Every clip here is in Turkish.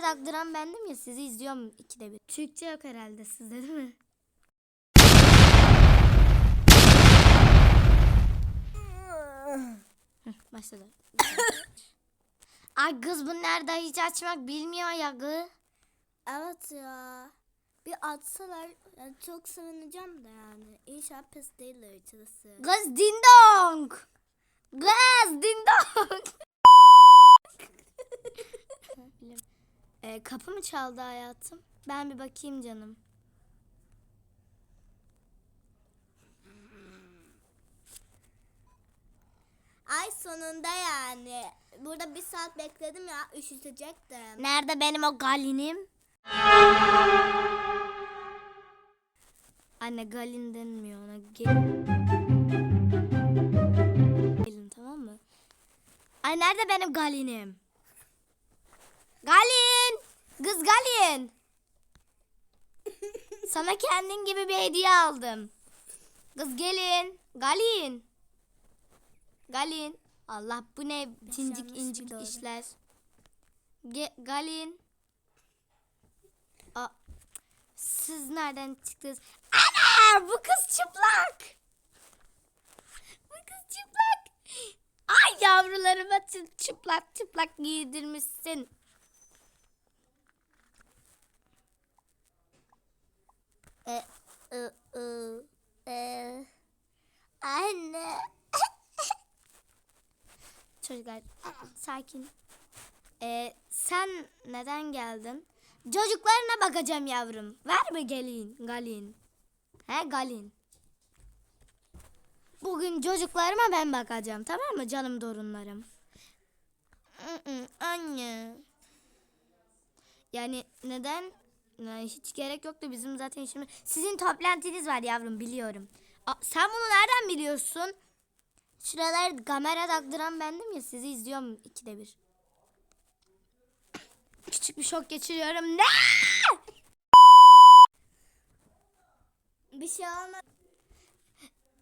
takdıran bendim ya sizi izliyorum ikide bir. Türkçe yok herhalde sizde değil mi? Başladı. Ay kız bu nerede hiç açmak bilmiyor ya kız. Evet ya. Bir atsalar yani çok sevineceğim de yani. İnşallah pes değiller içerisi. Kız ding dong. Kız ding ee, kapı mı çaldı hayatım? Ben bir bakayım canım. Ay sonunda yani. Burada bir saat bekledim ya üşütecektim. Nerede benim o galinim? Anne galin denmiyor ona. Gelin. Gelin tamam mı? Ay nerede benim galinim? Galin! Kız Galin! Sana kendin gibi bir hediye aldım. Kız gelin. Galin. Galin. Allah bu ne cincik incik biliyorum. işler. Ge Galin. Aa, siz nereden çıktınız? Ana bu kız çıplak. Bu kız çıplak. Ay yavrularıma çı- çıplak çıplak giydirmişsin. E, e, e, e. Anne. Çocuklar sakin. Ee, sen neden geldin? Çocuklarına bakacağım yavrum. Ver mi gelin galin? He galin. Bugün çocuklarıma ben bakacağım tamam mı canım torunlarım? Anne. Yani neden? Yani hiç gerek yoktu bizim zaten işimiz. Sizin toplantınız var yavrum biliyorum. Aa, sen bunu nereden biliyorsun? Şuralar kamera taktıran bendim ya sizi izliyorum ikide bir. Küçük bir şok geçiriyorum. Ne? Bir şey olmaz.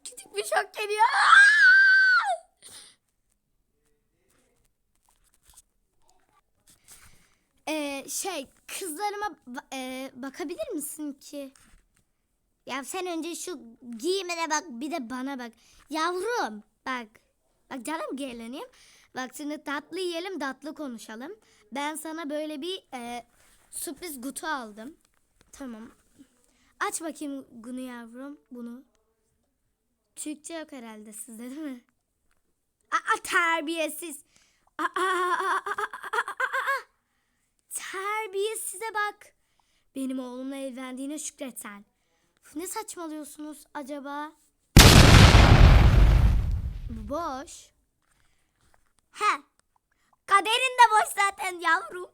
Küçük bir şok geliyor. Ee, şey kızlarıma e, bakabilir misin ki? Ya sen önce şu giyimine bak bir de bana bak. Yavrum bak. Bak canım gelinim. Bak şimdi tatlı yiyelim tatlı konuşalım. Ben sana böyle bir e, sürpriz kutu aldım. Tamam. Aç bakayım bunu yavrum bunu. Türkçe yok herhalde sizde değil mi? Aa terbiyesiz. Aa, aa, aa, aa. Terbiyesize bak. Benim oğlumla evlendiğine şükret sen. Ne saçmalıyorsunuz acaba? Boş. He. Kaderin de boş zaten yavrum.